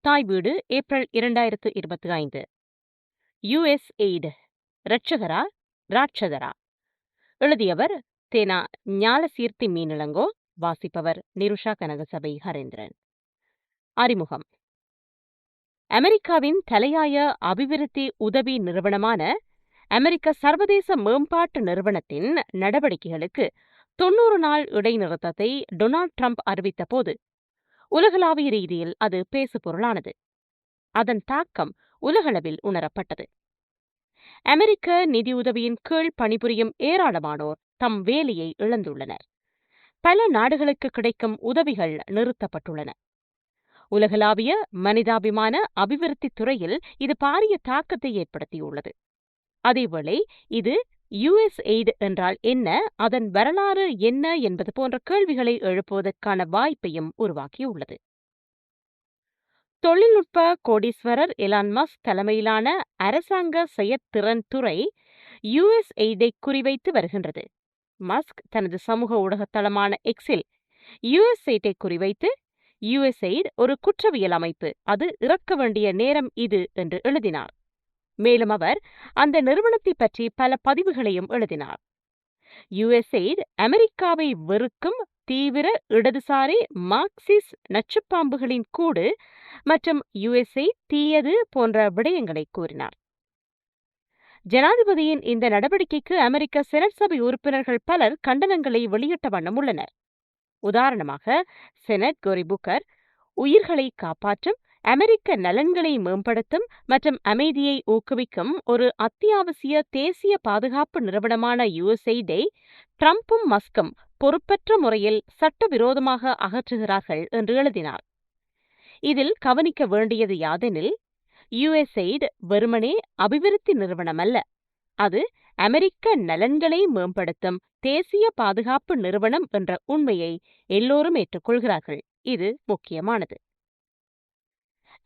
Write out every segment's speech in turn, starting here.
தாய் வீடு ஏப்ரல் இரண்டாயிரத்து இருபத்தி ஐந்து. US aid ரட்சகரா? ராட்சதரா எழுதியவர் தேனா ஞாலசீர்த்தி மீனிலங்கோ வாசிப்பவர் நிருஷா கனகசபை ஹரேந்திரன். அறிமுகம். அமெரிக்காவின் தலையாய அபிவிருத்தி உதவி நிறுவனமான அமெரிக்க சர்வதேச மேம்பாட்டு நிறுவனத்தின் நடவடிக்கைகளுக்கு தொன்னூறு நாள் இடைநிறுத்தத்தை டொனால்ட் ட்ரம்ப் அறிவித்தபோது உலகளாவிய ரீதியில் அது பேசுபொருளானது அதன் தாக்கம் உலகளவில் உணரப்பட்டது. அமெரிக்க நிதியுதவியின் கீழ் பணிபுரியும் ஏராளமானோர் தம் வேலையை இழந்துள்ளனர். பல நாடுகளுக்கு கிடைக்கும் உதவிகள் நிறுத்தப்பட்டுள்ளன. உலகளாவிய மனிதாபிமான அபிவிருத்தி துறையில் இது பாரிய தாக்கத்தை ஏற்படுத்தியுள்ளது. அதேவேளை இது யுஎஸ் எய்டு என்றால் என்ன? அதன் வரலாறு என்ன என்பது போன்ற கேள்விகளை எழுப்புவதற்கான வாய்ப்பையும் உருவாக்கியுள்ளது. தொழில்நுட்ப கோடீஸ்வரர் எலான் மஸ்க் தலைமையிலான அரசாங்க செயற்திறன் துறை யுஎஸ் எய்டை குறிவைத்து வருகின்றது. மஸ்க் தனது சமூக ஊடகத்தளமான எக்ஸில் யுஎஸ் எய்டை குறிவைத்து யுஎஸ்எய்ட் ஒரு குற்றவியல் அமைப்பு. அது இறக்க வேண்டிய நேரம் இது என்று எழுதினார். மேலும் அவர் அந்த நிறுவனத்தை பற்றி பல பதிவுகளையும் எழுதினார். யுஎஸ்ஏட் அமெரிக்காவை வெறுக்கும் தீவிர இடதுசாரி மார்க்சிஸ் நச்சுப்பாம்புகளின் கூடு மற்றும் யுஎஸ்ஏ தீயது போன்ற விடயங்களை கூறினார். ஜனாதிபதியின் இந்த நடவடிக்கைக்கு அமெரிக்க செனட் சபை உறுப்பினர்கள் பலர் கண்டனங்களை வெளியிட்ட வண்ணம் உள்ளனர். உதாரணமாக செனட் கோரி புக்கர் உயிர்களை காப்பாற்றும் அமெரிக்க நலன்களை மேம்படுத்தும் மற்றும் அமைதியை ஊக்குவிக்கும் ஒரு அத்தியாவசிய தேசிய பாதுகாப்பு நிறுவனமான யுஎஸ்ஐடை ட்ரம்ப்பும் மஸ்கும் பொறுப்பற்ற முறையில் சட்டவிரோதமாக அகற்றுகிறார்கள் என்று எழுதினார். இதில் கவனிக்க வேண்டியது யாதெனில் யுஎஸ்ஐடு வெறுமனே அபிவிருத்தி நிறுவனம் அல்ல அது அமெரிக்க நலன்களை மேம்படுத்தும் தேசிய பாதுகாப்பு நிறுவனம் என்ற உண்மையை எல்லோரும் ஏற்றுக்கொள்கிறார்கள். இது முக்கியமானது.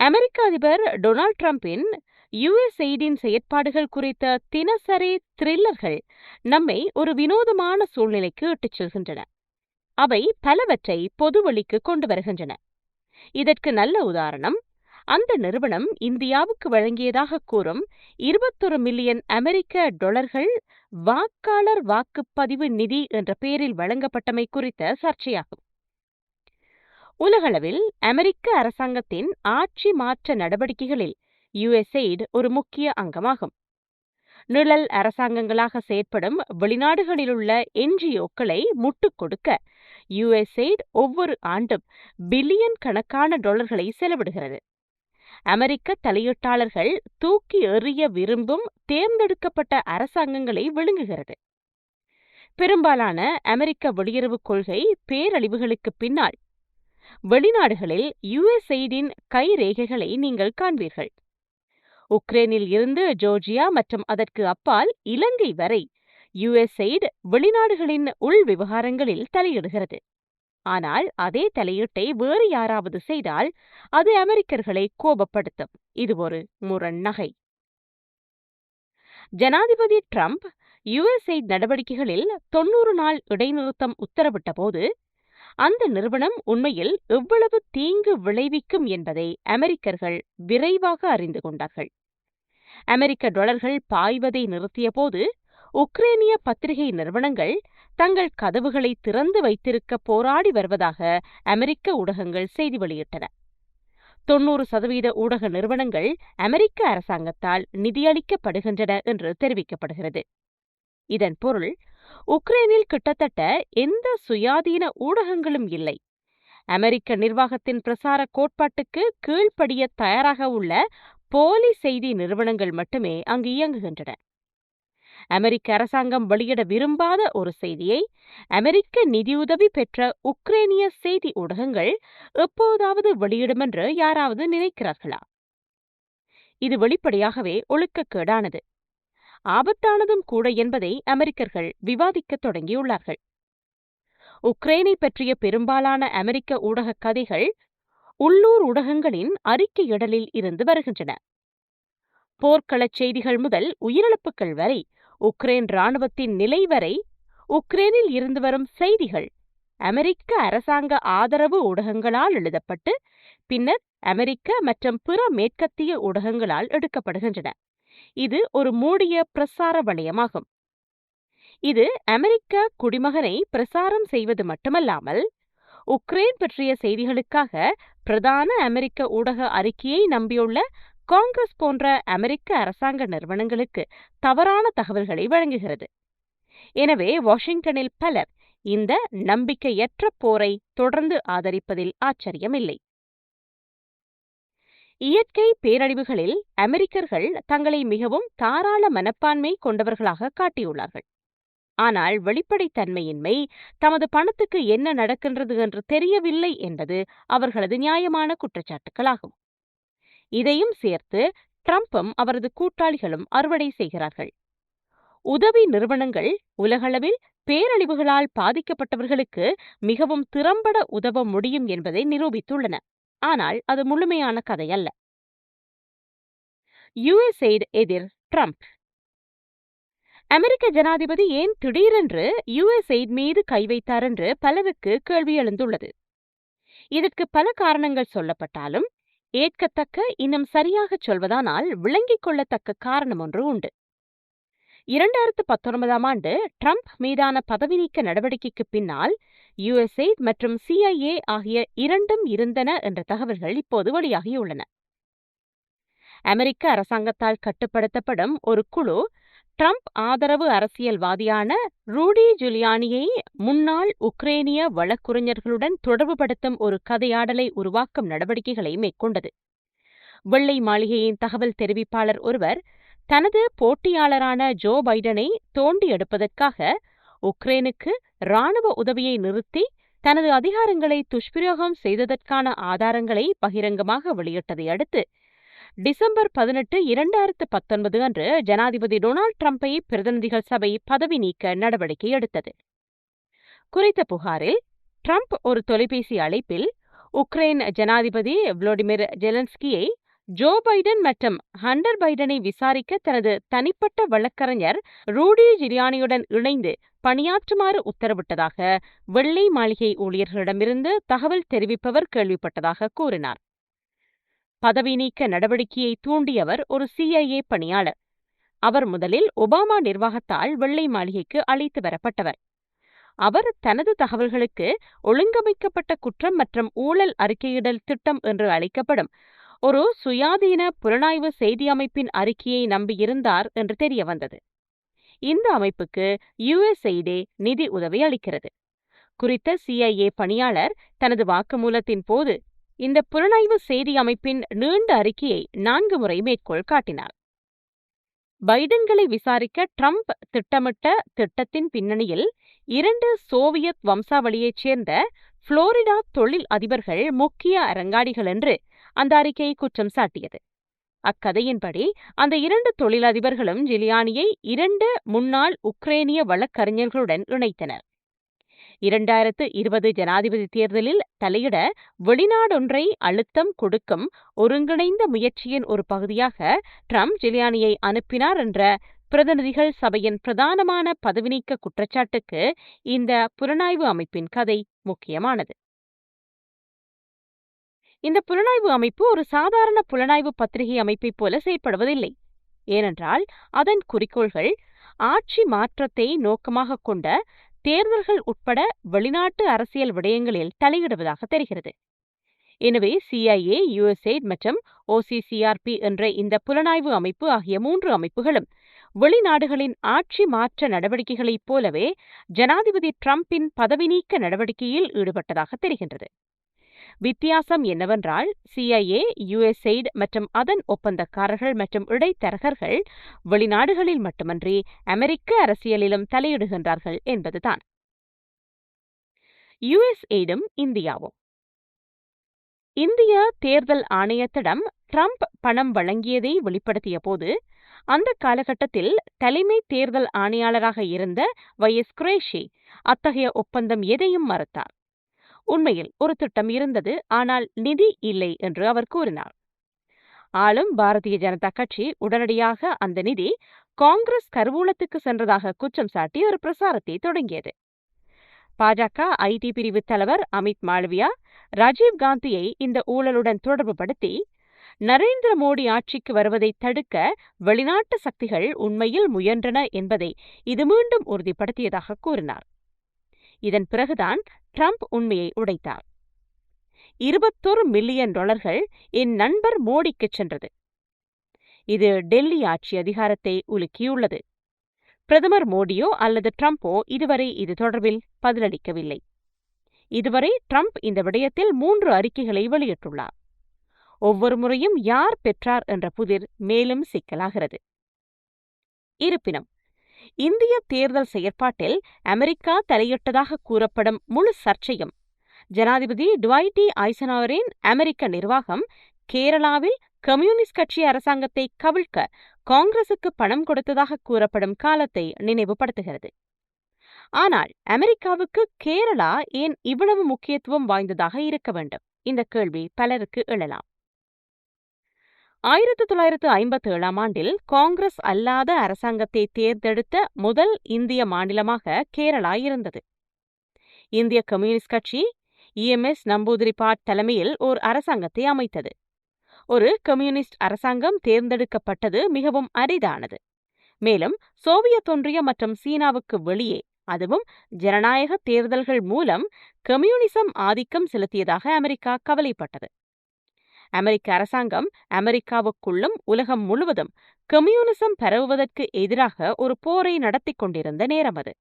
அமெரிக்க அதிபர் டொனால்ட் ட்ரம்பின் யுஎஸ்எய்டின் செயற்பாடுகள் குறித்த தினசரி த்ரில்லர்கள் நம்மை ஒரு வினோதமான சூழ்நிலைக்கு இட்டுச் செல்கின்றன. அவை பலவற்றை பொதுவெளிக்கு கொண்டு வருகின்றன. இதற்கு நல்ல உதாரணம் அந்த நிறுவனம் இந்தியாவுக்கு வழங்கியதாக கூறும் இருபத்தொரு மில்லியன் அமெரிக்க டொலர்கள் வாக்காளர் வாக்குப்பதிவு நிதி என்ற பெயரில் வழங்கப்பட்டமை குறித்த சர்ச்சையாகும். உலகளவில் அமெரிக்க அரசாங்கத்தின் ஆட்சி மாற்ற நடவடிக்கைகளில் யுஎஸ்எய்டு ஒரு முக்கிய அங்கமாகும். நிழல் அரசாங்கங்களாக செயற்படும் வெளிநாடுகளிலுள்ள என்ஜிஓக்களை முட்டுக் கொடுக்க யுஎஸ்எய்டு ஒவ்வொரு ஆண்டும் பில்லியன் கணக்கான டாலர்களை செலவிடுகிறது. அமெரிக்க தலையீட்டாளர்கள் தூக்கி எறிய விரும்பும் தேர்ந்தெடுக்கப்பட்ட அரசாங்கங்களை விழுங்குகிறது. பெரும்பாலான அமெரிக்க வெளியுறவுக் கொள்கை பேரழிவுகளுக்கு பின்னால் வெளிநாடுகளில் யுஎஸ்எய்டின் கைரேகைகளை நீங்கள் காண்பீர்கள். உக்ரைனில் இருந்து ஜோர்ஜியா மற்றும் அதற்கு அப்பால் இலங்கை வரை யுஎஸ்எய்டு வெளிநாடுகளின் உள் விவகாரங்களில் தலையிடுகிறது. ஆனால் அதே தலையீட்டை வேறு யாராவது செய்தால் அது அமெரிக்கர்களை கோபப்படுத்தும். இது ஒரு முரண்நகை ஜனாதிபதி ட்ரம்ப் யுஎஸ்ஐ நடவடிக்கைகளில் தொன்னூறு நாள் இடைநிறுத்தம் உத்தரவிட்ட போது அந்த நிறுவனம் உண்மையில் எவ்வளவு தீங்கு விளைவிக்கும் என்பதை அமெரிக்கர்கள் விரைவாக அறிந்து கொண்டார்கள். அமெரிக்க டாலர்கள் பாய்வதை நிறுத்தியபோது உக்ரேனிய பத்திரிகை நிறுவனங்கள் தங்கள் கதவுகளை திறந்து வைத்திருக்க போராடி வருவதாக அமெரிக்க ஊடகங்கள் செய்தி வெளியிட்டன. தொன்னூறு சதவீத ஊடக நிறுவனங்கள் அமெரிக்க அரசாங்கத்தால் நிதியளிக்கப்படுகின்றன என்று தெரிவிக்கப்படுகிறது. இதன் பொருள் உக்ரைனில் கிட்டத்தட்ட எந்த சுயாதீன ஊடகங்களும் இல்லை. அமெரிக்க நிர்வாகத்தின் பிரசார கோட்பாட்டுக்கு கீழ்ப்படிய தயாராக உள்ள போலி செய்தி நிறுவனங்கள் மட்டுமே அங்கு இயங்குகின்றன. அமெரிக்க அரசாங்கம் வெளியிட விரும்பாத ஒரு செய்தியை அமெரிக்க நிதியுதவி பெற்ற உக்ரேனிய செய்தி ஊடகங்கள் எப்போதாவது வெளியிடும் என்று யாராவது நினைக்கிறார்களா? இது வெளிப்படையாகவே ஒழுக்கக்கேடானது. ஆபத்தானதும் கூட என்பதை அமெரிக்கர்கள் விவாதிக்கத் தொடங்கியுள்ளார்கள். உக்ரைனை பற்றிய பெரும்பாலான அமெரிக்க ஊடக கதைகள் உள்ளூர் ஊடகங்களின் அறிக்கையிடலில் இருந்து வருகின்றன. போர்க்களச் செய்திகள் முதல் உயிரிழப்புகள் வரை உக்ரைன் ராணுவத்தின் நிலை வரை உக்ரைனில் இருந்து வரும் செய்திகள் அமெரிக்க அரசாங்க ஆதரவு ஊடகங்களால் எழுதப்பட்டு பின்னர் அமெரிக்க மற்றும் பிற மேற்கத்திய ஊடகங்களால் எடுக்கப்படுகின்றன. இது ஒரு மூடிய பிரசார வளையமாகும். இது அமெரிக்க குடிமகனை பிரசாரம் செய்வது மட்டுமல்லாமல் உக்ரைன் பற்றிய செய்திகளுக்காக பிரதான அமெரிக்க ஊடக அறிக்கையை நம்பியுள்ள காங்கிரஸ் போன்ற அமெரிக்க அரசாங்க நிறுவனங்களுக்கு தவறான தகவல்களை வழங்குகிறது. எனவே வாஷிங்டனில் பலர் இந்த நம்பிக்கையற்ற போரை தொடர்ந்து ஆதரிப்பதில் ஆச்சரியமில்லை. இயற்கை பேரழிவுகளில் அமெரிக்கர்கள் தங்களை மிகவும் தாராள மனப்பான்மை கொண்டவர்களாக காட்டியுள்ளார்கள். ஆனால் வெளிப்படைத்தன்மையின்மை தமது பணத்துக்கு என்ன நடக்கின்றது என்று தெரியவில்லை என்பது அவர்களது நியாயமான குற்றச்சாட்டுகளாகும். இதையும் சேர்த்து ட்ரம்ப்பும் அவரது கூட்டாளிகளும் அறுவடை செய்கிறார்கள். உதவி நிறுவனங்கள் உலகளவில் பேரழிவுகளால் பாதிக்கப்பட்டவர்களுக்கு மிகவும் திறம்பட உதவ முடியும் என்பதை நிரூபித்துள்ளன. ஆனால் அது முழுமையான கதையல்ல யுஎஸ்எய்டு எதிர் ட்ரம்ப். அமெரிக்க ஜனாதிபதி ஏன் திடீரென்று யுஎஸ்எய்ட் மீது கை வைத்தார் என்று பலருக்கு கேள்வி எழுந்துள்ளது. இதற்கு பல காரணங்கள் சொல்லப்பட்டாலும் ஏற்கத்தக்க இன்னும் சரியாகச் சொல்வதானால் விளங்கிக் கொள்ளத்தக்க காரணம் ஒன்று உண்டு. இரண்டாயிரத்து பத்தொன்பதாம் ஆண்டு ட்ரம்ப் மீதான பதவி நீக்க நடவடிக்கைக்கு பின்னால் யுஎஸ்ஏ மற்றும் சிஐஏ ஆகிய இரண்டும் இருந்தன என்ற தகவல்கள் இப்போது வெளியாகியுள்ளன. அமெரிக்க அரசாங்கத்தால் கட்டுப்படுத்தப்படும் ஒரு குழு ட்ரம்ப் ஆதரவு அரசியல்வாதியான ரூடி ஜுலியானியை முன்னாள் உக்ரேனிய வழக்குரைஞர்களுடன் தொடர்புபடுத்தும் ஒரு கதையாடலை உருவாக்கும் நடவடிக்கைகளை மேற்கொண்டது. வெள்ளை மாளிகையின் தகவல் தெரிவிப்பாளர் ஒருவர் தனது போட்டியாளரான ஜோ பைடனை தோண்டி எடுப்பதற்காக உக்ரைனுக்கு ராணுவ உதவியை நிறுத்தி தனது அதிகாரங்களை துஷ்பிரயோகம் செய்ததற்கான ஆதாரங்களை பகிரங்கமாக வெளியிட்டதை அடுத்து டிசம்பர் பதினெட்டு இரண்டாயிரத்து பத்தொன்பது அன்று ஜனாதிபதி டொனால்ட் ட்ரம்பை பிரதிநிதிகள் சபை பதவி நீக்க நடவடிக்கை எடுத்தது. குறித்த புகாரில் ட்ரம்ப் ஒரு தொலைபேசி அழைப்பில் உக்ரைன் ஜனாதிபதி விளாடிமிர் ஜெலன்ஸ்கியை ஜோ பைடன் மற்றும் ஹண்டர் பைடனை விசாரிக்க தனது தனிப்பட்ட வழக்கறிஞர் ரூடி ஜிரியானியுடன் இணைந்து பணியாற்றுமாறு உத்தரவிட்டதாக வெள்ளை மாளிகை ஊழியர்களிடமிருந்து தகவல் தெரிவிப்பவர் கேள்விப்பட்டதாக கூறினார். பதவி நீக்க நடவடிக்கையை தூண்டியவர் ஒரு சிஐஏ பணியாளர். அவர் முதலில் ஒபாமா நிர்வாகத்தால் வெள்ளை மாளிகைக்கு அழைத்து வரப்பட்டவர். அவர் தனது தகவல்களுக்கு ஒழுங்கமைக்கப்பட்ட குற்றம் மற்றும் ஊழல் அறிக்கையிடல் திட்டம் என்று அழைக்கப்படும் ஒரு சுயாதீன புலனாய்வு செய்தி அமைப்பின் அறிக்கையை நம்பியிருந்தார் என்று தெரிய வந்தது இந்த அமைப்புக்கு யுஎஸ்ஐடே நிதி உதவி அளிக்கிறது. குறித்த சிஐஏ பணியாளர் தனது வாக்குமூலத்தின் போது இந்த புலனாய்வு செய்தி அமைப்பின் நீண்ட அறிக்கையை நான்கு முறை மேற்கோள் காட்டினார். பைடன்களை விசாரிக்க ட்ரம்ப் திட்டமிட்ட திட்டத்தின் பின்னணியில் இரண்டு சோவியத் வம்சாவளியைச் சேர்ந்த புளோரிடா தொழில் அதிபர்கள் முக்கிய அரங்காடிகள் என்று அந்த அறிக்கை குற்றம் சாட்டியது. அக்கதையின்படி அந்த இரண்டு தொழிலதிபர்களும் ஜிலியானியை இரண்டு முன்னாள் உக்ரேனிய வழக்கறிஞர்களுடன் இணைத்தனர். இரண்டாயிரத்து இருபது ஜனாதிபதி தேர்தலில் தலையிட வெளிநாடொன்றை அழுத்தம் கொடுக்கும் ஒருங்கிணைந்த முயற்சியின் ஒரு பகுதியாக ட்ரம்ப் ஜிலியானியை அனுப்பினார் என்ற பிரதிநிதிகள் சபையின் பிரதானமான பதவிநீக்க குற்றச்சாட்டுக்கு இந்த புலனாய்வு அமைப்பின் கதை முக்கியமானது. இந்த புலனாய்வு அமைப்பு ஒரு சாதாரண புலனாய்வு பத்திரிகை அமைப்பைப் போல செயற்படுவதில்லை ஏனென்றால் அதன் குறிக்கோள்கள் ஆட்சி மாற்றத்தை நோக்கமாக கொண்ட தேர்தல்கள் உட்பட வெளிநாட்டு அரசியல் விடயங்களில் தலையிடுவதாக தெரிகிறது. எனவே சிஐஏ யுஎஸ்ஏட் மற்றும் ஓசிசிஆர்பி என்ற இந்த புலனாய்வு அமைப்பு ஆகிய மூன்று அமைப்புகளும் வெளிநாடுகளின் ஆட்சி மாற்ற நடவடிக்கைகளைப் போலவே ஜனாதிபதி டிரம்பின் பதவி நீக்க நடவடிக்கையில் ஈடுபட்டதாக தெரிகின்றது. வித்தியாசம் என்னவென்றால் சிஐஏ யுஎஸ்எய்ட் மற்றும் அதன் ஒப்பந்தக்காரர்கள் மற்றும் இடைத்தரகர்கள் வெளிநாடுகளில் மட்டுமன்றி அமெரிக்க அரசியலிலும் தலையிடுகின்றார்கள் என்பதுதான். யுஎஸ்எய்டும் இந்தியாவும். இந்திய தேர்தல் ஆணையத்திடம் ட்ரம்ப் பணம் வழங்கியதை வெளிப்படுத்திய போது அந்த காலகட்டத்தில் தலைமை தேர்தல் ஆணையாளராக இருந்த வைஎஸ் குரேஷி அத்தகைய ஒப்பந்தம் எதையும் மறுத்தார். உண்மையில் ஒரு திட்டம் இருந்தது ஆனால் நிதி இல்லை என்று அவர் கூறினார். ஆளும் பாரதிய ஜனதா கட்சி உடனடியாக அந்த நிதி காங்கிரஸ் கருவூலத்துக்கு சென்றதாக குற்றம் சாட்டி ஒரு பிரசாரத்தை தொடங்கியது. பாஜக ஐடி பிரிவு தலைவர் அமித் மாளவியா ராஜீவ் காந்தியை இந்த ஊழலுடன் தொடர்புபடுத்தி நரேந்திர மோடி ஆட்சிக்கு வருவதை தடுக்க வெளிநாட்டு சக்திகள் உண்மையில் முயன்றன என்பதை இது மீண்டும் உறுதிப்படுத்தியதாக கூறினார். இதன் பிறகுதான் ட்ரம்ப் உண்மையை உடைத்தார். இருபத்தொரு மில்லியன் டாலர்கள் என் நண்பர் மோடிக்கு சென்றது. இது டெல்லி ஆட்சி அதிகாரத்தை உலுக்கியுள்ளது. பிரதமர் மோடியோ அல்லது ட்ரம்போ இதுவரை இது தொடர்பில் பதிலளிக்கவில்லை. இதுவரை ட்ரம்ப் இந்த விடயத்தில் மூன்று அறிக்கைகளை வெளியிட்டுள்ளார். ஒவ்வொரு முறையும் யார் பெற்றார் என்ற புதிர் மேலும் சிக்கலாகிறது. இருப்பினும் இந்திய தேர்தல் செயற்பாட்டில் அமெரிக்கா தலையிட்டதாக கூறப்படும் முழு சர்ச்சையும். ஜனாதிபதி டுவைட்டி ஐசனாவரின் அமெரிக்க நிர்வாகம் கேரளாவில் கம்யூனிஸ்ட் கட்சி அரசாங்கத்தை கவிழ்க்க காங்கிரசுக்கு பணம் கொடுத்ததாக கூறப்படும் காலத்தை நினைவுபடுத்துகிறது. ஆனால் அமெரிக்காவுக்கு கேரளா ஏன் இவ்வளவு முக்கியத்துவம் வாய்ந்ததாக இருக்க வேண்டும்? இந்த கேள்வி பலருக்கு எழலாம். ஆயிரத்தி தொள்ளாயிரத்து ஐம்பத்தி ஏழாம் ஆண்டில் காங்கிரஸ் அல்லாத அரசாங்கத்தை தேர்ந்தெடுத்த முதல் இந்திய மாநிலமாக கேரளா இருந்தது. இந்திய கம்யூனிஸ்ட் கட்சி இஎம்எஸ் நம்பூதிரிபாட் தலைமையில் ஓர் அரசாங்கத்தை அமைத்தது. ஒரு கம்யூனிஸ்ட் அரசாங்கம் தேர்ந்தெடுக்கப்பட்டது மிகவும் அரிதானது. மேலும் சோவியத் ஒன்றியம் மற்றும் சீனாவுக்கு வெளியே அதுவும் ஜனநாயக தேர்தல்கள் மூலம் கம்யூனிசம் ஆதிக்கம் செலுத்தியதாக அமெரிக்கா கவலைப்பட்டது. அமெரிக்க அரசாங்கம் அமெரிக்காவுக்குள்ளும் உலகம் முழுவதும் கம்யூனிசம் பரவுவதற்கு எதிராக ஒரு போரை நடத்தி கொண்டிருந்த நேரம் அது.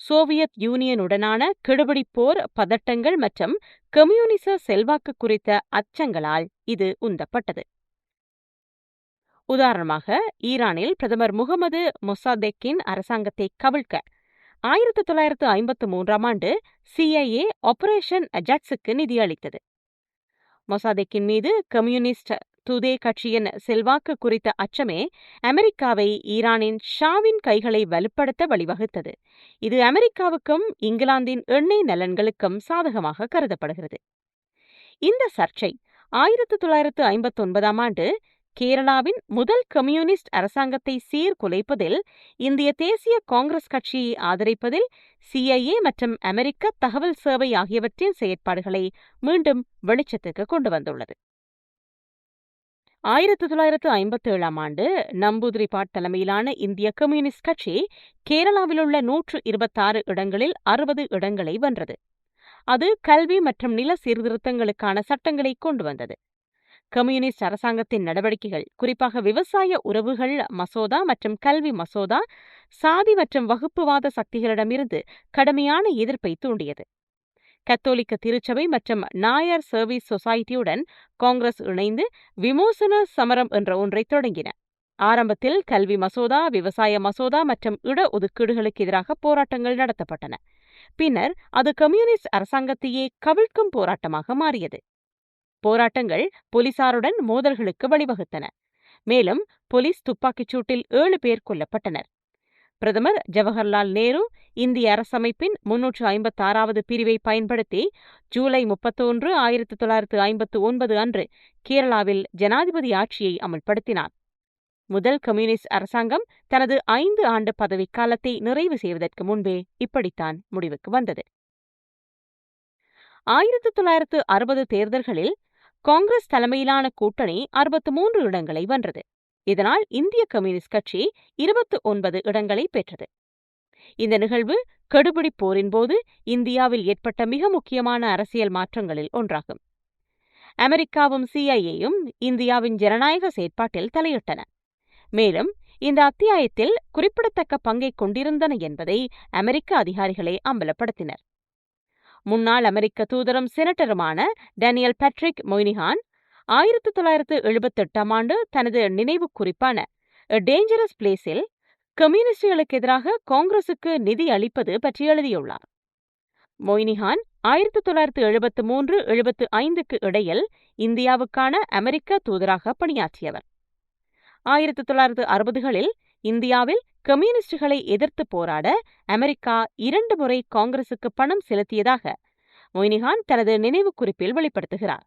சோவியத் யூனியனுடனான கெடுபிடி போர் பதட்டங்கள் மற்றும் கம்யூனிச செல்வாக்கு குறித்த அச்சங்களால் இது உந்தப்பட்டது. உதாரணமாக ஈரானில் பிரதமர் முகமது மொசாதெக்கின் அரசாங்கத்தை கவிழ்க்க ஆயிரத்தி தொள்ளாயிரத்து ஐம்பத்து மூன்றாம் ஆண்டு சிஐஏ ஆபரேஷன் அஜாக்ஸுக்கு நிதியளித்தது. மொசாதெக்கின் மீது கம்யூனிஸ்ட் துதே கட்சியின் செல்வாக்கு குறித்த அச்சமே அமெரிக்காவை ஈரானின் ஷாவின் கைகளை வலுப்படுத்த வழிவகுத்தது. இது அமெரிக்காவுக்கும் இங்கிலாந்தின் எண்ணெய் நலன்களுக்கும் சாதகமாக கருதப்படுகிறது. இந்த சர்ச்சை ஆயிரத்து தொள்ளாயிரத்து ஐம்பத்தொன்பதாம் ஆண்டு கேரளாவின் முதல் கம்யூனிஸ்ட் அரசாங்கத்தை சீர்குலைப்பதில் இந்திய தேசிய காங்கிரஸ் கட்சியை ஆதரிப்பதில் சிஐஏ மற்றும் அமெரிக்க தகவல் சேவை ஆகியவற்றின் செயற்பாடுகளை மீண்டும் வெளிச்சத்துக்கு கொண்டு வந்துள்ளது. ஆயிரத்தி தொள்ளாயிரத்து ஐம்பத்தி ஏழாம் ஆண்டு நம்பூதிரிபாட் தலைமையிலான இந்திய கம்யூனிஸ்ட் கட்சி கேரளாவிலுள்ள நூற்று இருபத்தாறு இடங்களில் அறுபது இடங்களை வென்றது. அது கல்வி மற்றும் நில சீர்திருத்தங்களுக்கான சட்டங்களை கொண்டு வந்தது. கம்யூனிஸ்ட் அரசாங்கத்தின் நடவடிக்கைகள் குறிப்பாக விவசாய உறவுகள் மசோதா மற்றும் கல்வி மசோதா சாதி மற்றும் வகுப்புவாத சக்திகளிடமிருந்து கடுமையான எதிர்ப்பை தூண்டியது. கத்தோலிக்க திருச்சபை மற்றும் நாயர் சர்வீஸ் சொசைட்டியுடன் காங்கிரஸ் இணைந்து விமோசன சமரம் என்ற ஒன்றை தொடங்கின. ஆரம்பத்தில் கல்வி மசோதா விவசாய மசோதா மற்றும் இட ஒதுக்கீடுகளுக்கு எதிராக போராட்டங்கள் நடத்தப்பட்டன. பின்னர் அது கம்யூனிஸ்ட் அரசாங்கத்தையே கவிழ்க்கும் போராட்டமாக மாறியது. போராட்டங்கள் போலீசாருடன் மோதல்களுக்கு வழிவகுத்தன. மேலும் போலீஸ் துப்பாக்கிச் சூட்டில் ஏழு பேர் கொல்லப்பட்டனர். பிரதமர் ஜவஹர்லால் நேரு இந்திய அரசமைப்பின் முன்னூற்று ஐம்பத்தி ஆறாவது பிரிவை பயன்படுத்தி ஜூலை முப்பத்தொன்று ஆயிரத்தி தொள்ளாயிரத்து ஐம்பத்து ஒன்பது அன்று கேரளாவில் ஜனாதிபதி ஆட்சியை அமல்படுத்தினார். முதல் கம்யூனிஸ்ட் அரசாங்கம் தனது ஐந்து ஆண்டு பதவிக்காலத்தை நிறைவு செய்வதற்கு முன்பே இப்படித்தான் முடிவுக்கு வந்தது. ஆயிரத்தி தொள்ளாயிரத்து அறுபது தேர்தல்களில் காங்கிரஸ் தலைமையிலான கூட்டணி அறுபத்து மூன்று இடங்களை வென்றது. இதனால் இந்திய கம்யூனிஸ்ட் கட்சி இருபத்து ஒன்பது இடங்களை பெற்றது. இந்த நிகழ்வு கெடுபிடி போரின் போது இந்தியாவில் ஏற்பட்ட மிக முக்கியமான அரசியல் மாற்றங்களில் ஒன்றாகும். அமெரிக்காவும் சிஐஏயும் இந்தியாவின் ஜனநாயக செயற்பாட்டில் தலையிட்டன. மேலும் இந்த அத்தியாயத்தில் குறிப்பிடத்தக்க பங்கை கொண்டிருந்தன என்பதை அமெரிக்க அதிகாரிகளே அம்பலப்படுத்தினர். முன்னாள் அமெரிக்க தூதரும் செனட்டருமான டேனியல் பேட்ரிக் மொய்னிஹான் ஆயிரத்தி தொள்ளாயிரத்து எழுபத்தெட்டாம் ஆண்டு தனது நினைவு குறிப்பான டேஞ்சரஸ் பிளேஸில் கம்யூனிஸ்டுகளுக்கு எதிராக காங்கிரசுக்கு நிதி அளிப்பது பற்றி எழுதியுள்ளார். மொய்னிஹான் ஆயிரத்தி தொள்ளாயிரத்து எழுபத்து மூன்று எழுபத்து ஐந்துக்கு இடையில் இந்தியாவுக்கான அமெரிக்க தூதராக பணியாற்றியவர். ஆயிரத்தி தொள்ளாயிரத்து அறுபதுகளில் இந்தியாவில் கம்யூனிஸ்டுகளை எதிர்த்து போராட அமெரிக்கா இரண்டு முறை காங்கிரசுக்கு பணம் செலுத்தியதாக மொய்னிஹான் தனது நினைவு குறிப்பில் வெளிப்படுத்துகிறார்.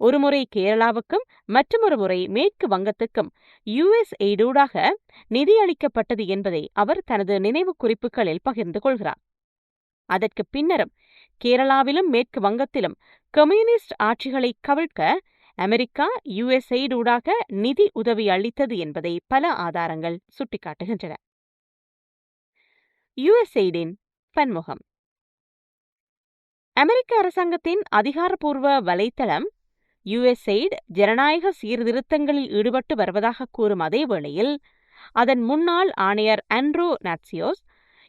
ஒருமுறை கேரளாவுக்கும் மற்றொரு முறை மேற்கு வங்கத்துக்கும் யுஎஸ் எய்டூடாக நிதி அளிக்கப்பட்டது என்பதை அவர் தனது நினைவு குறிப்புகளில் பகிர்ந்து கொள்கிறார். அதற்கு பின்னரும் கேரளாவிலும் மேற்கு வங்கத்திலும் கம்யூனிஸ்ட் ஆட்சிகளை கவிழ்க்க அமெரிக்கா யுஎஸ்ஐடூடாக நிதி உதவி அளித்தது என்பதை பல ஆதாரங்கள் சுட்டிக்காட்டுகின்றன. யுஎஸ்ஐடின் பன்முகம். அமெரிக்க அரசாங்கத்தின் அதிகாரப்பூர்வ வலைத்தளம் யுஎஸ்ஐட் ஜனநாயக சீர்திருத்தங்களில் ஈடுபட்டு வருவதாக கூறும் அதே வேளையில் அதன் முன்னாள் ஆணையர் ஆண்ட்ரூ நாட்சியோஸ்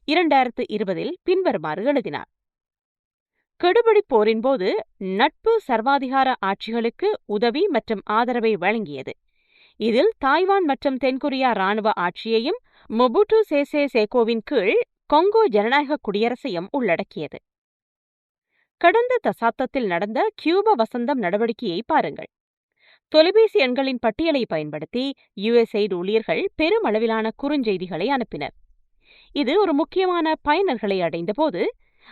இரண்டாயிரத்து இருபதில் பின்வருமாறு எழுதினார். கெடுபிடி போரின் போது நட்பு சர்வாதிகார ஆட்சிகளுக்கு உதவி மற்றும் ஆதரவை வழங்கியது. இதில் தாய்வான் மற்றும் தென்கொரியா ராணுவ ஆட்சியையும் மொபுட்டு சேசே சேகோவின் கீழ் கொங்கோ ஜனநாயக குடியரசையும் உள்ளடக்கியது. கடந்த தசாப்தத்தில் நடந்த கியூப வசந்தம் நடவடிக்கையை பாருங்கள். தொலைபேசி எண்களின் பட்டியலை பயன்படுத்தி யுஎஸ்ஐடு ஊழியர்கள் பெருமளவிலான குறுஞ்செய்திகளை அனுப்பினர். இது ஒரு முக்கியமான பயனர்களை அடைந்தபோது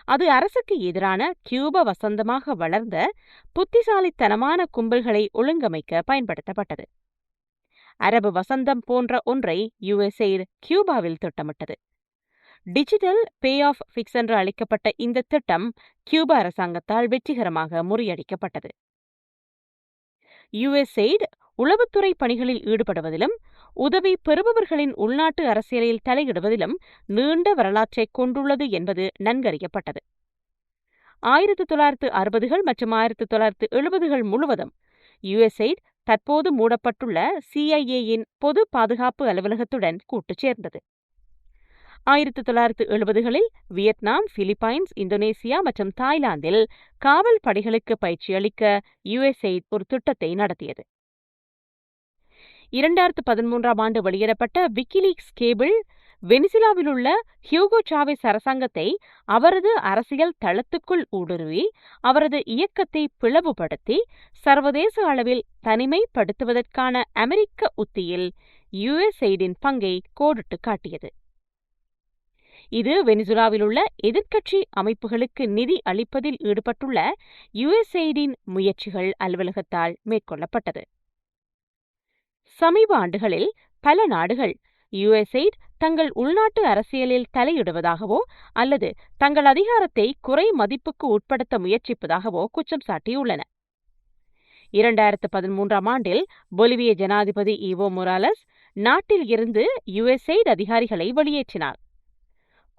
அது அரசுக்கு எதிரான கியூப வசந்தமாக வளர்ந்த புத்திசாலித்தனமான கும்பல்களை ஒழுங்கமைக்க பயன்படுத்தப்பட்டது. அரபு வசந்தம் போன்ற ஒன்றை யுஎஸ்ஏ கியூபாவில் திட்டமிட்டது. டிஜிட்டல் பே ஆஃப் ஃபிக்ஸ் என்று அழைக்கப்பட்ட இந்த திட்டம் கியூபா அரசாங்கத்தால் வெற்றிகரமாக முறியடிக்கப்பட்டது. யுஎஸ்ஏட் உளவுத்துறை பணிகளில் ஈடுபடுவதிலும் உதவி பெறுபவர்களின் உள்நாட்டு அரசியலில் தலையிடுவதிலும் நீண்ட வரலாற்றை கொண்டுள்ளது என்பது நன்கறியப்பட்டது. ஆயிரத்தி தொள்ளாயிரத்து அறுபதுகள் மற்றும் ஆயிரத்தி தொள்ளாயிரத்து எழுபதுகள் முழுவதும் யுஎஸ்எய்ட் தற்போது மூடப்பட்டுள்ள சிஐஏயின் பொது பாதுகாப்பு அலுவலகத்துடன் கூட்டு சேர்ந்தது ஆயிரத்தி தொள்ளாயிரத்து எழுபதுகளில் வியட்நாம் பிலிப்பைன்ஸ் இந்தோனேசியா மற்றும் தாய்லாந்தில் காவல் படைகளுக்கு பயிற்சி அளிக்க யுஎஸ்எய்ட் ஒரு திட்டத்தை நடத்தியது. இரண்டாயிரத்து பதிமூன்றாம் ஆண்டு வெளியிடப்பட்ட விக்கிலீக்ஸ் கேபிள் வெனிசுலாவில் உள்ள ஹியூகோ சாவேஸ் அரசாங்கத்தை அவரது அரசியல் தளத்துக்குள் ஊடுருவி அவரது இயக்கத்தை பிளவுபடுத்தி சர்வதேச அளவில் தனிமைப்படுத்துவதற்கான அமெரிக்க உத்தியில் யுஎஸ்எய்டின் பங்கை கோடிட்டு காட்டியது. இது வெனிசுலாவில் உள்ள எதிர்க்கட்சி அமைப்புகளுக்கு நிதி அளிப்பதில் ஈடுபட்டுள்ள யுஎஸ்எய்டின் முயற்சிகள் அலுவலகத்தால் மேற்கொள்ளப்பட்டது. சமீப ஆண்டுகளில் பல நாடுகள் யுஎஸ்எய்ட் தங்கள் உள்நாட்டு அரசியலில் தலையிடுவதாகவோ அல்லது தங்கள் அதிகாரத்தை குறை மதிப்புக்கு உட்படுத்த முயற்சிப்பதாகவோ குற்றம் சாட்டியுள்ளன. இரண்டாயிரத்து பதிமூன்றாம் ஆண்டில் பொலிவிய ஜனாதிபதி ஈவோ மொராலஸ் நாட்டில் இருந்து யுஎஸ்எய்ட் அதிகாரிகளை வெளியேற்றினார்.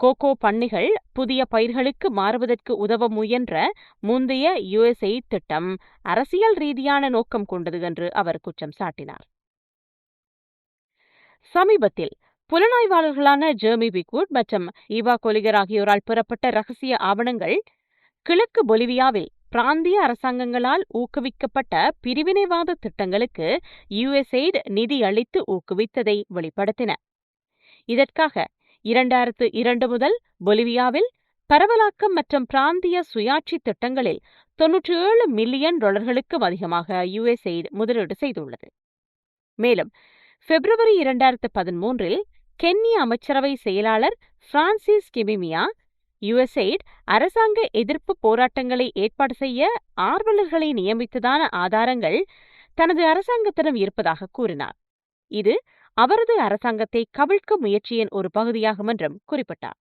கோகோ பண்ணைகள் புதிய பயிர்களுக்கு மாறுவதற்கு உதவ முயன்ற முந்தைய யுஎஸ்எய்ட் திட்டம் அரசியல் ரீதியான நோக்கம் கொண்டது என்று அவர் குற்றம் சாட்டினார். சமீபத்தில் புலனாய்வாளர்களான ஜெர்மி பிகூட் மற்றும் ஈவா கொலிகர் ஆகியோரால் பெறப்பட்ட ரகசிய ஆவணங்கள் கிழக்கு பொலிவியாவில் பிராந்திய அரசாங்கங்களால் ஊக்குவிக்கப்பட்ட பிரிவினைவாத திட்டங்களுக்கு யுஎஸ்எய்டு நிதி அளித்து ஊக்குவித்ததை வெளிப்படுத்தின. இதற்காக இரண்டாயிரத்து இரண்டு முதல் பொலிவியாவில் பரவலாக்கம் மற்றும் பிராந்திய சுயாட்சி திட்டங்களில் தொன்னூற்றி ஏழு மில்லியன் டாலர்களுக்கும் அதிகமாக யுஎஸ்எய்டு முதலீடு செய்துள்ளது. மேலும் பிப்ரவரி இரண்டாயிரத்து பதிமூன்றில் கென்ய அமைச்சரவை செயலாளர் பிரான்சிஸ் கிமிமியா யுஎஸ்எய்ட் அரசாங்க எதிர்ப்பு போராட்டங்களை ஏற்பாடு செய்ய ஆர்வலர்களை நியமித்ததான ஆதாரங்கள் தனது அரசாங்கத்திடம் இருப்பதாக கூறினார். இது அவரது அரசாங்கத்தை கவிழ்க்க முயற்சியின் ஒரு பகுதியாகும் என்றும் குறிப்பிட்டார்.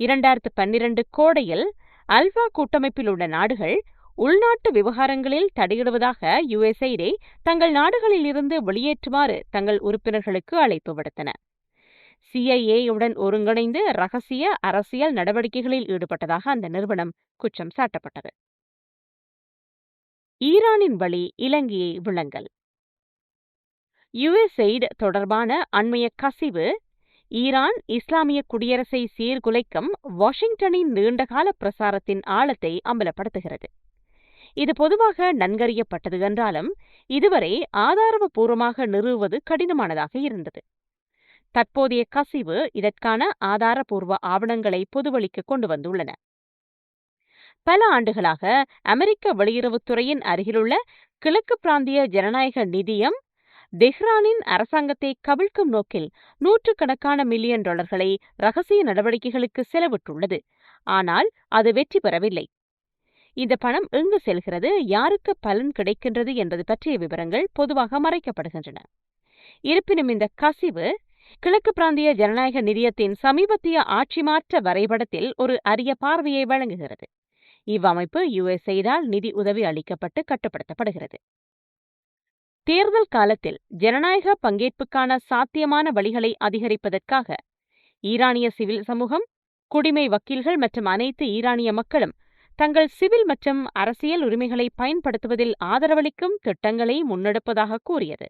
இரண்டாயிரத்து பன்னிரண்டு கோடையில் அல்வா கூட்டமைப்பில் உள்ள நாடுகள் உள்நாட்டு விவகாரங்களில் தடையிடுவதாக யுஎஸ்ஐடே தங்கள் நாடுகளில் இருந்து வெளியேற்றுமாறு தங்கள் உறுப்பினர்களுக்கு அழைப்பு விடுத்தன. சிஐஏயுடன் ஒருங்கிணைந்து ரகசிய அரசியல் நடவடிக்கைகளில் ஈடுபட்டதாக அந்த நிறுவனம் குற்றம் சாட்டப்பட்டது. ஈரானின் வழி இலங்கையை விளங்கல் யுஎஸ்எய்ட் தொடர்பான அண்மைய கசிவு ஈரான் இஸ்லாமிய குடியரசை சீர்குலைக்கும் வாஷிங்டனின் நீண்டகால பிரசாரத்தின் ஆழத்தை அம்பலப்படுத்துகிறது. இது பொதுவாக நன்கறியப்பட்டது என்றாலும் இதுவரை ஆதாரபூர்வமாக நிறுவுவது கடினமானதாக இருந்தது. தற்போதைய கசிவு இதற்கான ஆதாரபூர்வ ஆவணங்களை பொதுவழிக்கு கொண்டு வந்துள்ளன. பல ஆண்டுகளாக அமெரிக்க வெளியுறவுத்துறையின் அருகிலுள்ள கிழக்கு பிராந்திய ஜனநாயக நிதியம் தெஹ்ரானின் அரசாங்கத்தை கவிழ்க்கும் நோக்கில் நூற்றுக்கணக்கான மில்லியன் டாலர்களை ரகசிய நடவடிக்கைகளுக்கு செலவிட்டுள்ளது. ஆனால் அது வெற்றி பெறவில்லை. இந்த பணம் எங்கு செல்கிறது? யாருக்கு பலன் கிடைக்கின்றது என்பது பற்றிய விவரங்கள் பொதுவாக மறைக்கப்படுகின்றன. இருப்பினும் இந்த கசிவு கிழக்கு பிராந்திய ஜனநாயக நிதியத்தின் சமீபத்திய ஆட்சி மாற்ற வரைபடத்தில் ஒரு அரிய பார்வையை வழங்குகிறது. இவ்வமைப்பு யுஎஸ்ஐடால் நிதி உதவி அளிக்கப்பட்டு கட்டுப்படுத்தப்படுகிறது. தேர்தல் காலத்தில் ஜனநாயக பங்கேற்புக்கான சாத்தியமான வழிகளை அதிகரிப்பதற்காக ஈரானிய சிவில் சமூகம் குடிமை வக்கீல்கள் மற்றும் அனைத்து ஈரானிய மக்களும் தங்கள் சிவில் மற்றும் அரசியல் உரிமைகளை பயன்படுத்துவதில் ஆதரவளிக்கும் திட்டங்களை முன்னெடுப்பதாக கூறியது.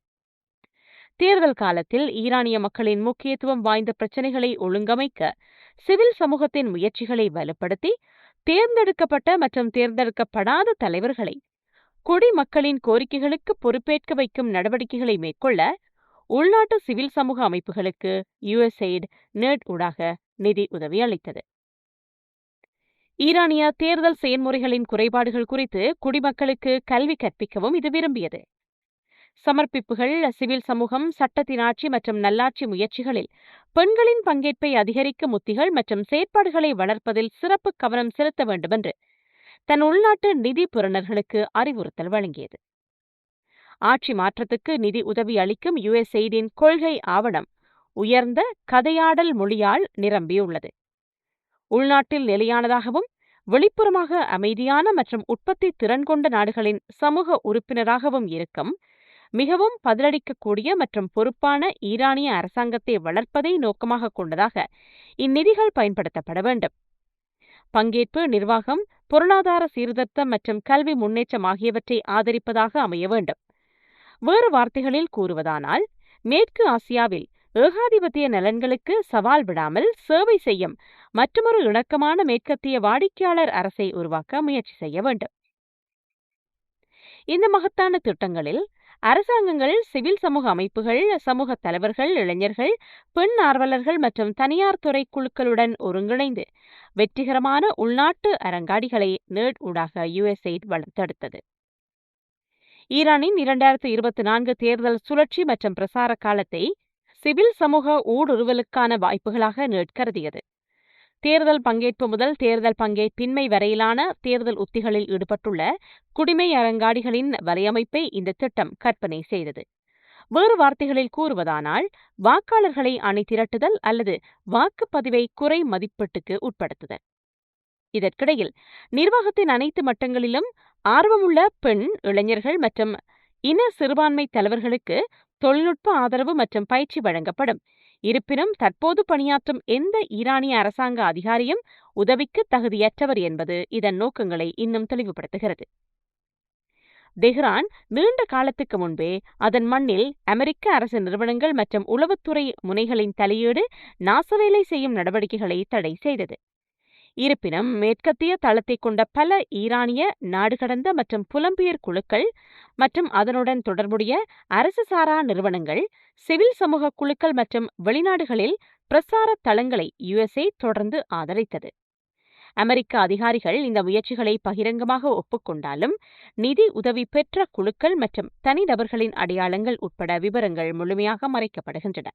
தேர்தல் காலத்தில் ஈரானிய மக்களின் முக்கியத்துவம் வாய்ந்த பிரச்சினைகளை ஒழுங்கமைக்க சிவில் சமூகத்தின் முயற்சிகளை வலுப்படுத்தி தேர்ந்தெடுக்கப்பட்ட மற்றும் தேர்ந்தெடுக்கப்படாத தலைவர்களை குடிமக்களின் கோரிக்கைகளுக்கு பொறுப்பேற்க வைக்கும் நடவடிக்கைகளை மேற்கொள்ள உள்நாட்டு சிவில் சமூக அமைப்புகளுக்கு யுஎஸ்எய்ட் நெட் ஊடாக நிதி உதவி அளித்தது. ஈரானிய தேர்தல் செயல்முறைகளின் குறைபாடுகள் குறித்து குடிமக்களுக்கு கல்வி கற்பிக்கவும் இது விரும்பியது. சமர்ப்பிப்புகள் சிவில் சமூகம் சட்டத்தின் ஆட்சி மற்றும் நல்லாட்சி முயற்சிகளில் பெண்களின் பங்கேற்பை அதிகரிக்கும் உத்திகள் மற்றும் செயற்பாடுகளை வளர்ப்பதில் சிறப்பு கவனம் செலுத்த வேண்டுமென்று தன் உள்நாட்டு நிதி பெறுநர்களுக்கு அறிவுறுத்தல் வழங்கியது. ஆட்சி மாற்றத்துக்கு நிதி உதவி அளிக்கும் யுஎஸ்எய்டின் கொள்கை ஆவணம் உயர்ந்த கதையாடல் மொழியால் நிரம்பியுள்ளது. உள்நாட்டில் நிலையானதாகவும் வெளிப்புறமாக அமைதியான மற்றும் உற்பத்தி திறன் கொண்ட நாடுகளின் சமூக உறுப்பினராகவும் இருக்கும். மிகவும் பதிலளிக்கக்கூடிய மற்றும் பொறுப்பான ஈரானிய அரசாங்கத்தை வளர்ப்பதை நோக்கமாக கொண்டதாக இந்நிதிகள் பயன்படுத்தப்பட வேண்டும். பங்கேற்பு நிர்வாகம் பொருளாதார சீர்திருத்தம் மற்றும் கல்வி முன்னேற்றம் ஆகியவற்றை ஆதரிப்பதாக அமைய வேண்டும். வேறு வார்த்தைகளில் கூறுவதானால் மேற்கு ஆசியாவில் ஏகாதிபத்திய நலன்களுக்கு சவால் விடாமல் சேவை செய்யும் மற்றொரு இணக்கமான மேற்கத்திய வாடிக்கையாளர் அரசை உருவாக்க முயற்சி செய்ய வேண்டும். இந்த மகத்தான திட்டங்களில் அரசாங்கங்கள் சிவில் சமூக அமைப்புகள் சமூக தலைவர்கள் இளைஞர்கள் பெண் ஆர்வலர்கள் மற்றும் தனியார் துறை குழுக்களுடன் ஒருங்கிணைந்து வெற்றிகரமான உள்நாட்டு அரங்காடிகளை நேட் ஊடாக யுஎஸ்ஐட் வளர்த்தெடுத்தது. ஈரானின் இரண்டாயிரத்து இருபத்தி நான்கு தேர்தல் சுழற்சி மற்றும் பிரசார காலத்தை சிவில் சமூக ஊடுருவலுக்கான வாய்ப்புகளாக நேட் கருதியது. தேர்தல் பங்கேற்பு முதல் தேர்தல் பங்கேற்பின்மை வரையிலான தேர்தல் உத்திகளில் ஈடுபட்டுள்ள குடிமை அரங்காடிகளின் வலையமைப்பை இந்த திட்டம் கற்பனை செய்தது. வேறு வார்த்தைகளில் கூறுவதானால் வாக்காளர்களை அணி திரட்டுதல் அல்லது வாக்குப்பதிவை குறை மதிப்பீட்டுக்கு உட்படுத்துதல். இதற்கிடையில் நிர்வாகத்தின் அனைத்து மட்டங்களிலும் ஆர்வமுள்ள பெண் இளைஞர்கள் மற்றும் இன சிறுபான்மை தலைவர்களுக்கு தொழில்நுட்ப ஆதரவு மற்றும் பயிற்சி வழங்கப்படும். இருப்பினும் தற்போது பணியாற்றும் எந்த ஈரானிய அரசாங்க அதிகாரியும் உதவிக்கு தகுதியற்றவர் என்பது இதன் நோக்கங்களை இன்னும் தெளிவுபடுத்துகிறது. தெஹ்ரான் நீண்ட காலத்துக்கு முன்பே அதன் மண்ணில் அமெரிக்க அரசு நிறுவனங்கள் மற்றும் உளவுத்துறை முனைகளின் தலையீடு நாசவேலை செய்யும் நடவடிக்கைகளை தடை செய்தது. இருப்பினும் மேற்கத்திய தளத்தை கொண்ட பல ஈரானிய நாடுகடந்த மற்றும் புலம்பெயர் குழுக்கள் மற்றும் அதனுடன் தொடர்புடைய அரசு சாரா நிறுவனங்கள் சிவில் சமூக குழுக்கள் மற்றும் வெளிநாடுகளில் பிரசார தளங்களை யுஎஸ்ஏ தொடர்ந்து ஆதரித்தது. அமெரிக்க அதிகாரிகள் இந்த முயற்சிகளை பகிரங்கமாக ஒப்புக்கொண்டாலும் நிதி உதவி பெற்ற குழுக்கள் மற்றும் தனிநபர்களின் அடையாளங்கள் உட்பட விவரங்கள் முழுமையாக மறைக்கப்படுகின்றன.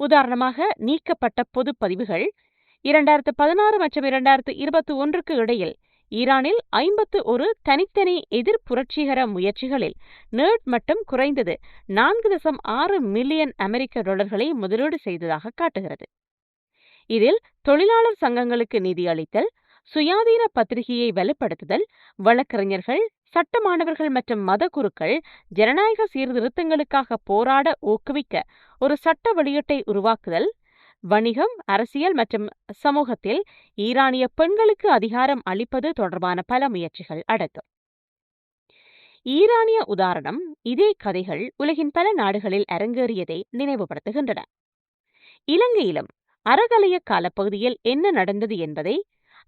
உதாரணமாக நீக்கப்பட்ட பொது பதிவுகள் இரண்டாயிரத்து பதினாறு மற்றும் இரண்டாயிரத்து இருபத்தி ஒன்றுக்கு இடையில் ஈரானில் ஐம்பத்து ஒரு தனித்தனி எதிர் புரட்சிகர முயற்சிகளில் நேர்ட் மட்டும் குறைந்தது. நான்கு தசம் ஆறு மில்லியன் அமெரிக்க டாலர்களை முதலீடு செய்ததாக காட்டுகிறது. இதில் தொழிலாளர் சங்கங்களுக்கு நிதி அளித்தல் சுயாதீன பத்திரிகையை வலுப்படுத்துதல் வழக்கறிஞர்கள் சட்ட மாணவர்கள் மற்றும் மத குருக்கள் ஜனநாயக சீர்திருத்தங்களுக்காக போராட ஊக்குவிக்க ஒரு சட்ட வெளியீட்டை உருவாக்குதல் வணிகம் அரசியல் மற்றும் சமூகத்தில் ஈரானிய பெண்களுக்கு அதிகாரம் அளிப்பது தொடர்பான பல முயற்சிகள் அடங்கும். ஈரானிய உதாரணம் இதே கதைகள் உலகின் பல நாடுகளில் அரங்கேறியதை நினைவுபடுத்துகின்றன. இலங்கையிலும் அறகலைய காலப்பகுதியில் என்ன நடந்தது என்பதை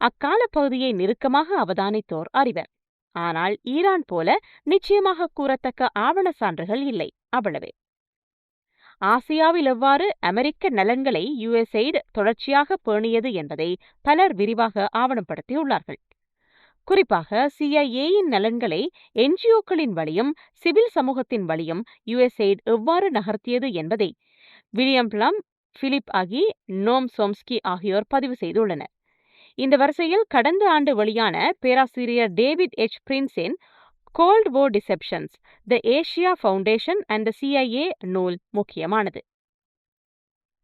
அக்கால பகுதியை நெருக்கமாக அவதானித்தோர் அறிவர். ஆனால் ஈரான் போல நிச்சயமாக கூறத்தக்க ஆவண சான்றுகள் இல்லை அவ்வளவே. ஆசியாவில் எவ்வாறு அமெரிக்க நலன்களை யுஎஸ்எய்டு தொடர்ச்சியாக பேணியது என்பதை பலர் விரிவாக ஆவணப்படுத்தியுள்ளார்கள். குறிப்பாக சிஐஏயின் நலன்களை என்ஜிஓக்களின் வழியும் சிவில் சமூகத்தின் வழியும் யுஎஸ்எய்டு எவ்வாறு நகர்த்தியது என்பதை வில்லியம் பிளம் பிலிப் ஆகி நோம் சோம்ஸ்கி ஆகியோர் பதிவு செய்துள்ளனர். இந்த வரிசையில் கடந்த ஆண்டு வெளியான பேராசிரியர் David H. பிரின்ஸின் Cold War Deceptions the Asia Foundation and the CIA நூல் முக்கியமானது.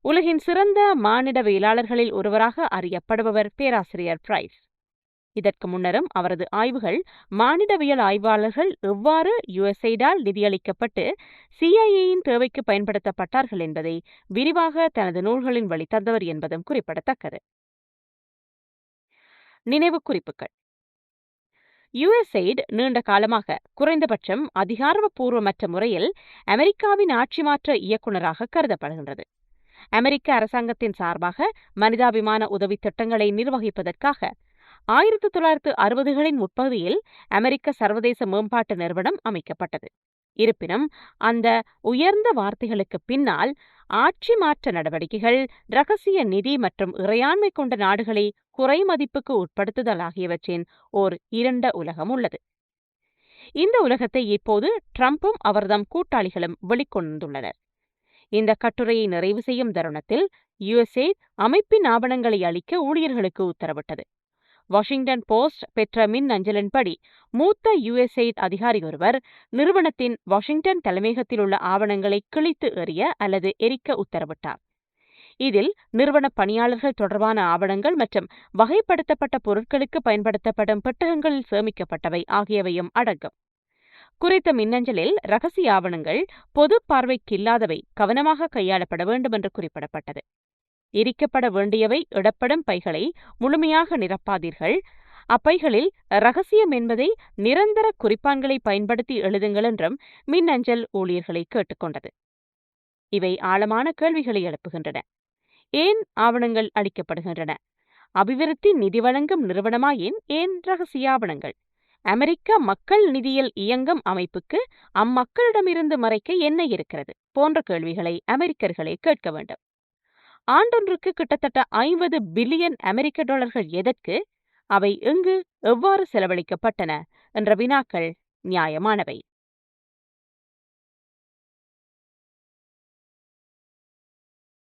உலகின் சிறந்த மானிடவியலாளர்களில் ஒருவராக அறியப்படுபவர் பேராசிரியர் பிரைஸ். இதற்கு முன்னரும் அவரது ஆய்வுகள் மானிடவியல் ஆய்வாளர்கள் எவ்வாறு யுஎஸ்ஐடால் நிதியளிக்கப்பட்டு சிஐஏயின் தேவைக்கு பயன்படுத்தப்பட்டார்கள் என்பதை விரிவாக தனது நூல்களின் வழி தந்தவர் என்பதும் குறிப்பிடத்தக்கது. நினைவு குறிப்புகள். யுஎஸ்எய்ட் நீண்ட காலமாக குறைந்தபட்சம் அதிகாரப்பூர்வமற்ற முறையில் அமெரிக்காவின் ஆட்சி மாற்ற இயக்குநராக கருதப்படுகின்றது. அமெரிக்க அரசாங்கத்தின் சார்பாக மனிதாபிமான உதவி திட்டங்களை நிர்வகிப்பதற்காக ஆயிரத்தி தொள்ளாயிரத்து அறுபதுகளின் முற்பகுதியில் அமெரிக்க சர்வதேச மேம்பாட்டு நிறுவனம் அமைக்கப்பட்டது. இருப்பினும் அந்த உயர்ந்த வார்த்தைகளுக்கு பின்னால் ஆட்சி மாற்ற நடவடிக்கைகள் ரகசிய நிதி மற்றும் இறையாண்மை கொண்ட நாடுகளை குறைமதிப்புக்கு உட்படுத்துதல் ஆகியவற்றின் ஓர் இரண்ட உலகம் உள்ளது. இந்த உலகத்தை இப்போது ட்ரம்ப்பும் அவர்தம் கூட்டாளிகளும் வெளிக்கொண்டுள்ளனர். இந்த கட்டுரையை நிறைவு செய்யும் தருணத்தில் யுஎஸ்ஏ அமைப்பின் ஆவணங்களை அளிக்க ஊழியர்களுக்கு உத்தரவிட்டது. வாஷிங்டன் போஸ்ட் பெற்ற மின் அஞ்சலின்படி மூத்த யுஎஸ்எய்ட் அதிகாரி ஒருவர் நிறுவனத்தின் வாஷிங்டன் தலைமையகத்தில் உள்ள ஆவணங்களை கிழித்து எறிய அல்லது எரிக்க உத்தரவிட்டார். இதில் நிறுவன பணியாளர்கள் தொடர்பான ஆவணங்கள் மற்றும் வகைப்படுத்தப்பட்ட பொருட்களுக்கு பயன்படுத்தப்படும் பெட்டகங்களில் சேமிக்கப்பட்டவை ஆகியவையும் அடங்கும். குறித்த மின்னஞ்சலில் ரகசிய ஆவணங்கள் பொது பார்வைக்கில்லாதவை கவனமாக கையாளப்பட வேண்டும் என்று குறிப்பிடப்பட்டது. எரிக்கப்பட வேண்டியவை இடப்படும் பைகளை முழுமையாக நிரப்பாதீர்கள். அப்பைகளில் ரகசியம் என்பதை நிரந்தர குறிப்பான்களை பயன்படுத்தி எழுதுங்கள் என்றும் மின்னஞ்சல் ஊழியர்களை கேட்டுக்கொண்டது. இவை ஆழமான கேள்விகளை எழுப்புகின்றன. ஏன் ஆவணங்கள் அளிக்கப்படுகின்றன? அபிவிருத்தி நிதி வழங்கும் நிறுவனமாயின் ஏன்? ரகசிய ஆவணங்கள் அமெரிக்க மக்கள் நிதியில் இயங்கும் அமைப்புக்கு அம்மக்களிடமிருந்து மறைக்க என்ன இருக்கிறது? போன்ற கேள்விகளை அமெரிக்கர்களே கேட்க வேண்டும். ஆண்டொன்றுக்கு கிட்டத்தட்ட ஐம்பது பில்லியன் அமெரிக்க டாலர்கள் எதற்கு? அவை எங்கு எவ்வாறு செலவழிக்கப்பட்டன? என்ற வினாக்கள் நியாயமானவை.